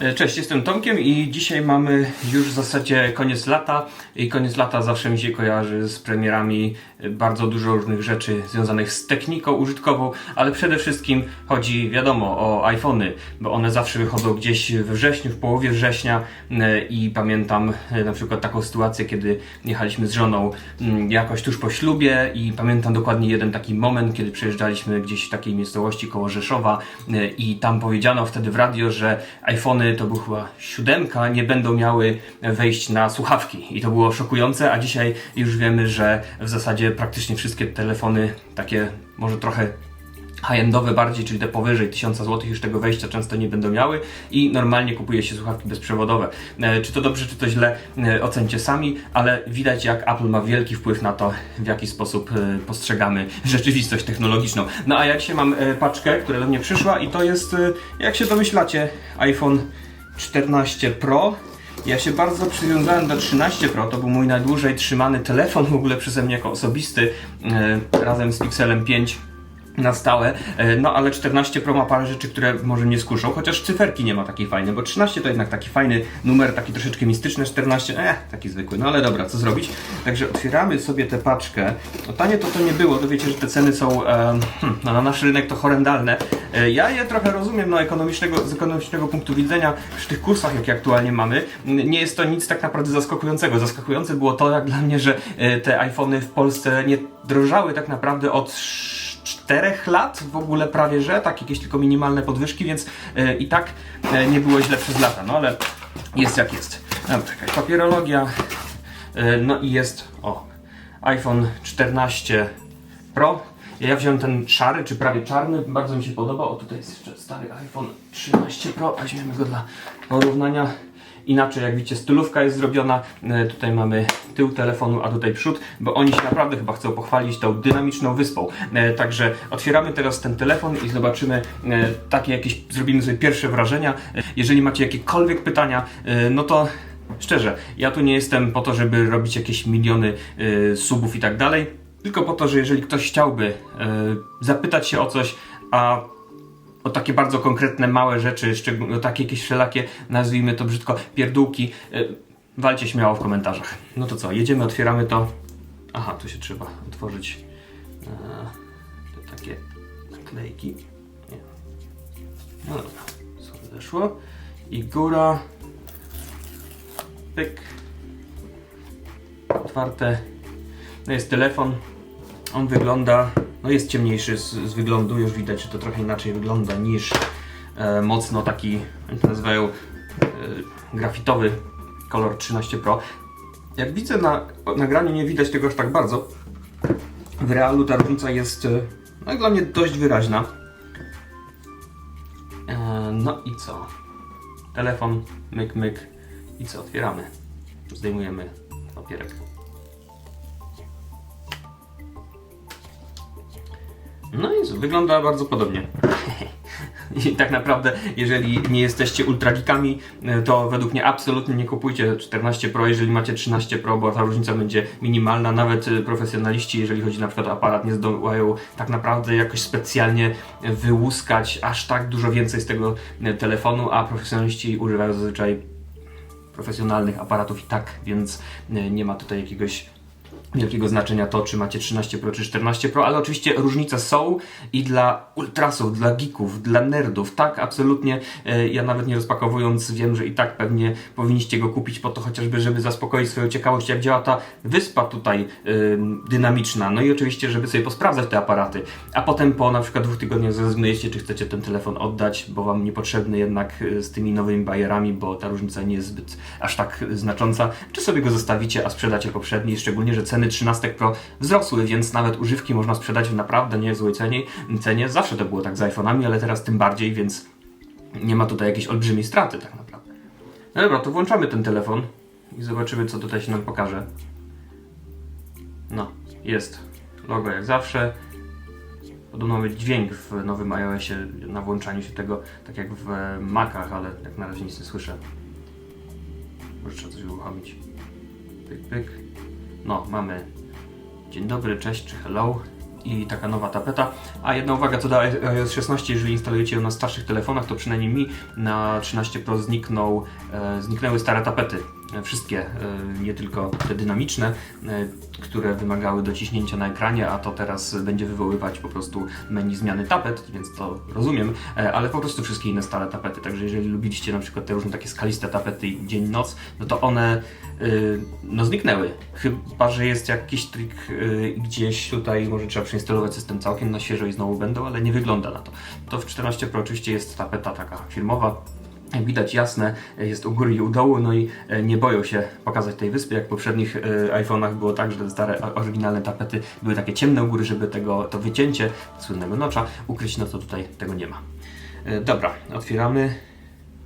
E, Cześć, jestem Tomkiem i dzisiaj mamy już w zasadzie koniec lata i koniec lata zawsze mi się kojarzy z premierami e, bardzo dużo różnych rzeczy związanych z techniką użytkową, ale przede wszystkim chodzi wiadomo o iPhony, bo one zawsze wychodzą gdzieś we wrześniu, w połowie września i pamiętam e, na przykład taką sytuację, kiedy jechaliśmy z żoną jakoś tuż po ślubie i pamiętam dokładnie jeden taki moment, kiedy przejeżdżaliśmy gdzieś w takiej miejscowości koło Rzeszowa i tam powiedziano wtedy w radio, że iPhony to był chyba siódemka, nie będą miały wejść na słuchawki. I to było szokujące, a dzisiaj już wiemy, że w zasadzie praktycznie wszystkie telefony takie może trochę high-endowe bardziej, czyli te powyżej 1000 zł już tego wejścia często nie będą miały i normalnie kupuje się słuchawki bezprzewodowe. E, Czy to dobrze, czy to źle, e, ocencie sami, ale widać jak Apple ma wielki wpływ na to, w jaki sposób e, postrzegamy rzeczywistość technologiczną. No a ja dzisiaj mam paczkę, która do mnie przyszła i to jest, jak się domyślacie, iPhone 14 Pro. Ja się bardzo przywiązałem do 13 Pro, to był mój najdłużej trzymany telefon w ogóle przeze mnie jako osobisty, razem z Pixelem 5 na stałe, e, no ale 14 Pro ma parę rzeczy, które może mnie skuszą, chociaż cyferki nie ma takiej fajnej, bo 13 to jednak taki fajny numer, taki troszeczkę mistyczny, 14, eh, taki zwykły, no ale dobra, co zrobić? Także otwieramy sobie tę paczkę, no tanie to to nie było, to wiecie, że te ceny są, e, hmm, no, na nasz rynek to horrendalne, e, ja je trochę rozumiem, no ekonomicznego, z ekonomicznego punktu widzenia, przy tych kursach, jakie aktualnie mamy, nie jest to nic tak naprawdę zaskakującego, zaskakujące było to, jak dla mnie, że e, te iPhony w Polsce nie drożały tak naprawdę od czterech lat w ogóle prawie, że tak, jakieś tylko minimalne podwyżki, więc e, i tak e, nie było źle przez lata, no ale jest jak jest. No, czekaj, papierologia, e, no i jest, o, iPhone 14 Pro. Ja wziąłem ten szary, czy prawie czarny, bardzo mi się podoba. O, tutaj jest jeszcze stary iPhone 13 Pro, weźmiemy go dla porównania. Inaczej, jak widzicie, stylówka jest zrobiona. E, Tutaj mamy tył telefonu, a tutaj przód, bo oni się naprawdę chyba chcą pochwalić tą dynamiczną wyspą. E, Także otwieramy teraz ten telefon i zobaczymy e, takie jakieś, zrobimy sobie pierwsze wrażenia. Jeżeli macie jakiekolwiek pytania, no to szczerze, ja tu nie jestem po to, żeby robić jakieś miliony subów i tak dalej, tylko po to, że jeżeli ktoś chciałby zapytać się o coś, a o takie bardzo konkretne, małe rzeczy, szczególnie takie jakieś wszelakie, nazwijmy to brzydko, pierdółki, y, walcie śmiało w komentarzach. No to co, jedziemy, otwieramy to. Aha, tu się trzeba otworzyć e, te takie naklejki. Nie. No dobra, sobie weszło. I góra. Pyk. Otwarte. No jest telefon. On wygląda, no jest ciemniejszy z, z wyglądu, już widać, że to trochę inaczej wygląda niż e, mocno taki, jak to nazywają, e, grafitowy kolor 13 Pro. Jak widzę na nagraniu nie widać tego aż tak bardzo. W realu ta różnica jest, e, no dla mnie dość wyraźna. E, no i co? Telefon, myk, myk. I co? Otwieramy. Zdejmujemy papierek. No i wygląda bardzo podobnie. I tak naprawdę, jeżeli nie jesteście ultrageekami, e, to według mnie absolutnie nie kupujcie 14 Pro, jeżeli macie 13 Pro, bo ta różnica będzie minimalna. Nawet e, profesjonaliści, jeżeli chodzi na przykład o aparat, nie zdołają tak naprawdę jakoś specjalnie wyłuskać aż tak dużo więcej z tego e, telefonu, a profesjonaliści używają zazwyczaj profesjonalnych aparatów i tak, więc nie ma tutaj jakiegoś wielkiego znaczenia to, czy macie 13 Pro czy 14 Pro, ale oczywiście różnice są i dla ultrasów, dla geeków, dla nerdów, tak, absolutnie. E, Ja nawet nie rozpakowując wiem, że i tak pewnie powinniście go kupić po to chociażby, żeby zaspokoić swoją ciekawość, jak działa ta wyspa tutaj dynamiczna, no i oczywiście, żeby sobie posprawdzać te aparaty, a potem po na przykład dwóch tygodniach zrezygnujecie, czy chcecie ten telefon oddać, bo wam niepotrzebny jednak y, z tymi nowymi bajerami, bo ta różnica nie jest zbyt aż tak znacząca, czy sobie go zostawicie, a sprzedacie poprzedni, szczególnie, że ceny 13 Pro wzrosły, więc nawet używki można sprzedać w naprawdę niezłej cenie, cenie. Zawsze to było tak z iPhone'ami, ale teraz tym bardziej, więc nie ma tutaj jakiejś olbrzymiej straty tak naprawdę. No dobra, to włączamy ten telefon i zobaczymy, co tutaj się nam pokaże. No, jest logo jak zawsze. Podobno ma być dźwięk w nowym iOSie na włączaniu się tego, tak jak w e, Macach, ale jak na razie nic nie słyszę. Może trzeba coś uruchomić. Pyk, pyk. No, mamy dzień dobry, cześć czy hello. i taka nowa tapeta. A jedna uwaga co do iOS 16, jeżeli instalujecie ją na starszych telefonach, to przynajmniej mi na 13 Pro zniknął, e, zniknęły stare tapety. E, Wszystkie, e, nie tylko te dynamiczne, e, które wymagały dociśnięcia na ekranie, a to teraz będzie wywoływać po prostu menu zmiany tapet, więc to rozumiem, ale po prostu wszystkie inne stare tapety. Także jeżeli lubiliście na przykład te różne takie skaliste tapety dzień-noc, no to one no zniknęły. Chyba, że jest jakiś trik gdzieś tutaj, może trzeba przeinstalować system całkiem na świeżo i znowu będą, ale nie wygląda na to. To w 14 Pro oczywiście jest tapeta taka firmowa, jak widać jasne, jest u góry i u dołu, no i e, nie boją się pokazać tej wyspy, jak w poprzednich e, iPhone'ach było tak, że te stare oryginalne tapety były takie ciemne u góry, żeby tego, to wycięcie słynnego nocza ukryć, no to tutaj tego nie ma. E, Dobra, otwieramy.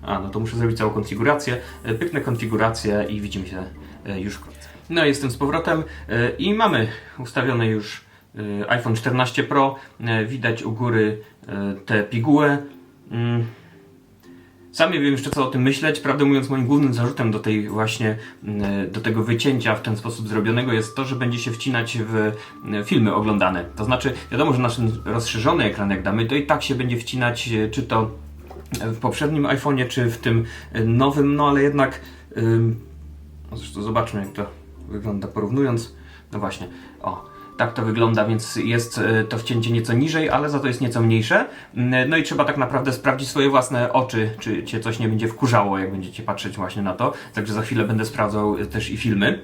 A, no to muszę zrobić całą konfigurację. Pyknę konfigurację i widzimy się już wkrótce. No jestem z powrotem i mamy ustawione już iPhone 14 Pro. Widać u góry e, tę pigułę. Sam nie wiem jeszcze co o tym myśleć. Prawdę mówiąc, moim głównym zarzutem do tej właśnie, do tego wycięcia w ten sposób zrobionego jest to, że będzie się wcinać w filmy oglądane. To znaczy, wiadomo, że nasz rozszerzony ekran jak damy, to i tak się będzie wcinać, e, czy to w poprzednim iPhone'ie, czy w tym e, nowym, no ale jednak, no zresztą zobaczmy jak to wygląda porównując. No właśnie, o. Tak to wygląda, więc jest e, to wcięcie nieco niżej, ale za to jest nieco mniejsze. Mm, No i trzeba tak naprawdę sprawdzić swoje własne oczy, czy cię coś nie będzie wkurzało, jak będziecie patrzeć właśnie na to. Także za chwilę będę sprawdzał e, też i filmy.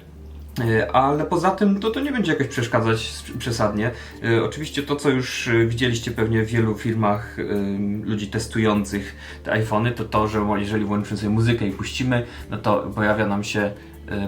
E, Ale poza tym to, to nie będzie jakoś przeszkadzać przesadnie. E, Oczywiście to, co już e, widzieliście pewnie w wielu firmach ym, ludzi testujących te iPhony, to to, że jeżeli włączymy sobie muzykę i puścimy, no to pojawia nam się, e,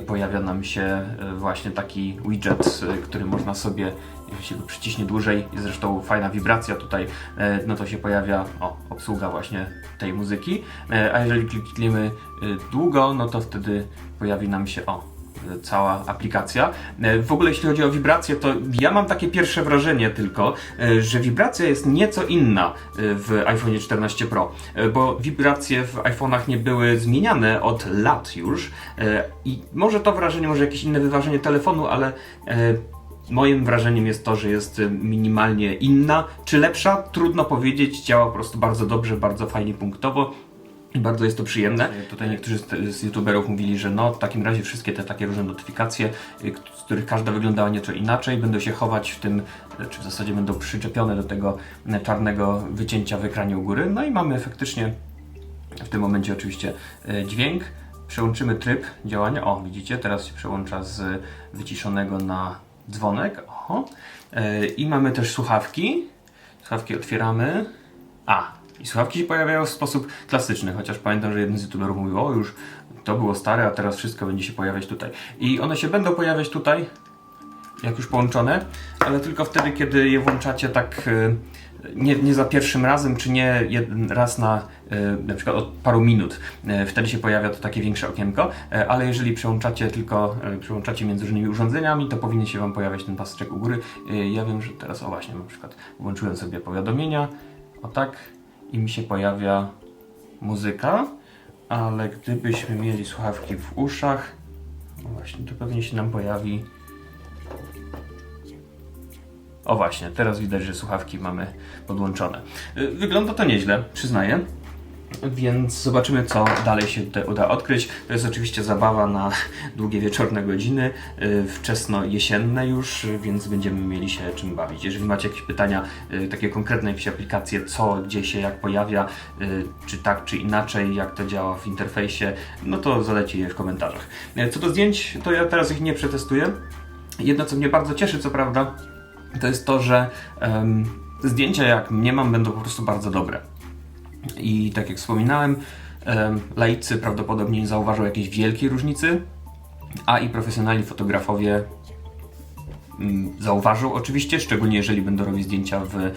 pojawia nam się e, właśnie taki widget, e, który można sobie, jeśli go przyciśnie dłużej, i zresztą fajna wibracja tutaj, e, no to się pojawia, o, obsługa właśnie tej muzyki. E, A jeżeli klikniemy e, długo, no to wtedy pojawi nam się, o, cała aplikacja. E, W ogóle jeśli chodzi o wibrację, to ja mam takie pierwsze wrażenie tylko, e, że wibracja jest nieco inna e, w iPhone 14 Pro, bo wibracje w iPhone'ach nie były zmieniane od lat już i może to wrażenie, może jakieś inne wyważenie telefonu, ale Moim wrażeniem jest to, że jest minimalnie inna. Czy lepsza? Trudno powiedzieć. Działa po prostu bardzo dobrze, bardzo fajnie punktowo. Bardzo jest to przyjemne. Tutaj niektórzy z, youtuberów mówili, że no w takim razie wszystkie te takie różne notyfikacje, y, z których każda wyglądała nieco inaczej, będą się chować w tym, y, czy w zasadzie będą przyczepione do tego y, czarnego wycięcia w ekranie u góry. No i mamy faktycznie w tym momencie oczywiście y, dźwięk. Przełączymy tryb działania. O, widzicie, teraz się przełącza z wyciszonego na dzwonek. Oho. I mamy też słuchawki. Słuchawki otwieramy. A, i słuchawki się pojawiają w sposób klasyczny, chociaż pamiętam, że jeden z youtuberów mówił, o już to było stare, a teraz wszystko będzie się pojawiać tutaj. I one się będą pojawiać tutaj, jak już połączone, ale tylko wtedy, kiedy je włączacie tak y, nie, nie za pierwszym razem, czy nie raz na y, na przykład od paru minut. Y, Wtedy się pojawia to takie większe okienko, ale jeżeli przełączacie tylko przełączacie między różnymi urządzeniami, to powinien się Wam pojawiać ten paseczek u góry. Ja wiem, że teraz, o właśnie, na przykład włączyłem sobie powiadomienia, o tak, i mi się pojawia muzyka, ale gdybyśmy mieli słuchawki w uszach, no właśnie, to pewnie się nam pojawi. O właśnie, teraz widać, że słuchawki mamy podłączone. Y, Wygląda to nieźle, przyznaję. Więc zobaczymy, co dalej się tutaj uda odkryć. To jest oczywiście zabawa na długie wieczorne godziny, y, wczesno jesienne już, więc będziemy mieli się czym bawić. Jeżeli macie jakieś pytania, y, takie konkretne jakieś aplikacje, co, gdzie się, jak pojawia, y, czy tak, czy inaczej, jak to działa w interfejsie, no to zadajcie je w komentarzach. Co do zdjęć, to ja teraz ich nie przetestuję. Jedno, co mnie bardzo cieszy, co prawda, to jest to, że em, zdjęcia, jak mnie mam, będą po prostu bardzo dobre. I tak jak wspominałem, em, laicy prawdopodobnie nie zauważą jakiejś wielkiej różnicy, a i profesjonalni fotografowie mm, zauważą oczywiście, szczególnie jeżeli będą robić zdjęcia w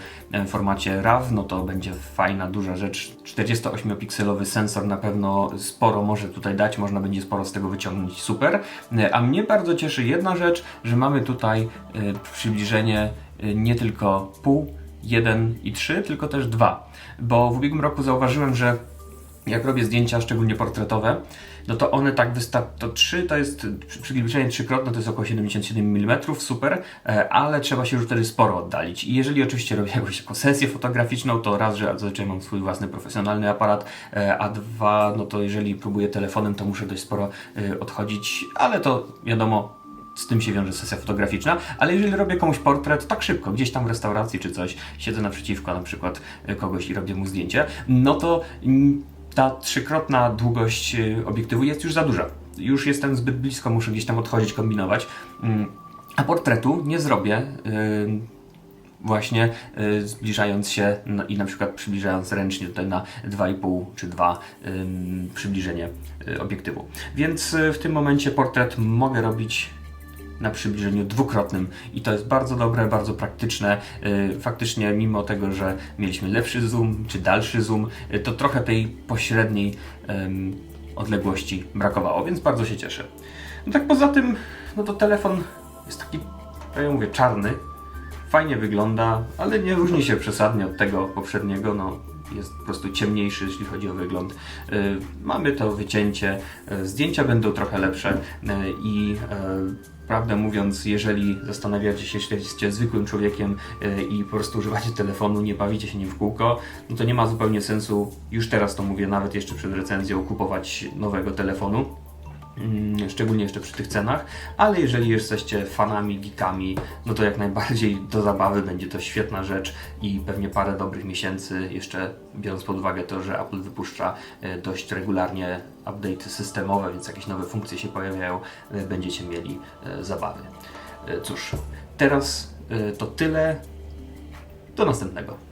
formacie RAW, no to będzie fajna, duża rzecz. 48-pikselowy sensor na pewno sporo może tutaj dać, można będzie sporo z tego wyciągnąć, super. E, A mnie bardzo cieszy jedna rzecz, że mamy tutaj e, przybliżenie e, nie tylko pół, 1 i 3, tylko też 2. Bo w ubiegłym roku zauważyłem, że jak robię zdjęcia, szczególnie portretowe, no to one tak wystarczy, to 3 to jest, przy- przybliżenie trzykrotne to jest około 77 mm, super, e, ale trzeba się już wtedy sporo oddalić. I jeżeli oczywiście robię jakąś taką sesję fotograficzną, to raz, że zazwyczaj mam swój własny profesjonalny aparat, e, a dwa, no to jeżeli próbuję telefonem, to muszę dość sporo e, odchodzić, ale to wiadomo, z tym się wiąże sesja fotograficzna, ale jeżeli robię komuś portret, tak szybko, gdzieś tam w restauracji czy coś, siedzę naprzeciwko na przykład y, kogoś i robię mu zdjęcie, no to ta trzykrotna długość y, obiektywu jest już za duża. Już jestem zbyt blisko, muszę gdzieś tam odchodzić, kombinować. Mm, A portretu nie zrobię. y, Właśnie zbliżając się no, i na przykład przybliżając ręcznie tutaj na 2,5 czy 2 ym, przybliżenie obiektywu. Więc w tym momencie portret mogę robić na przybliżeniu dwukrotnym i to jest bardzo dobre, bardzo praktyczne. Y, Faktycznie, mimo tego, że mieliśmy lepszy zoom czy dalszy zoom, y, to trochę tej pośredniej odległości brakowało, więc bardzo się cieszę. No tak poza tym, no to telefon jest taki, tak jak mówię, czarny. Fajnie wygląda, ale nie różni się przesadnie od tego poprzedniego. No, jest po prostu ciemniejszy, jeśli chodzi o wygląd. Y, Mamy to wycięcie, y, zdjęcia będą trochę lepsze y, i prawdę mówiąc, jeżeli zastanawiacie się, czy jesteście zwykłym człowiekiem i po prostu używacie telefonu, nie bawicie się nim w kółko, no to nie ma zupełnie sensu, już teraz to mówię, nawet jeszcze przed recenzją, kupować nowego telefonu. Mm, szczególnie jeszcze przy tych cenach, ale jeżeli jesteście fanami, geekami, no to jak najbardziej do zabawy będzie to świetna rzecz i pewnie parę dobrych miesięcy, jeszcze biorąc pod uwagę to, że Apple wypuszcza e, dość regularnie update'y systemowe, więc jakieś nowe funkcje się pojawiają, e, będziecie mieli e, zabawy. Cóż, teraz to tyle. Do następnego.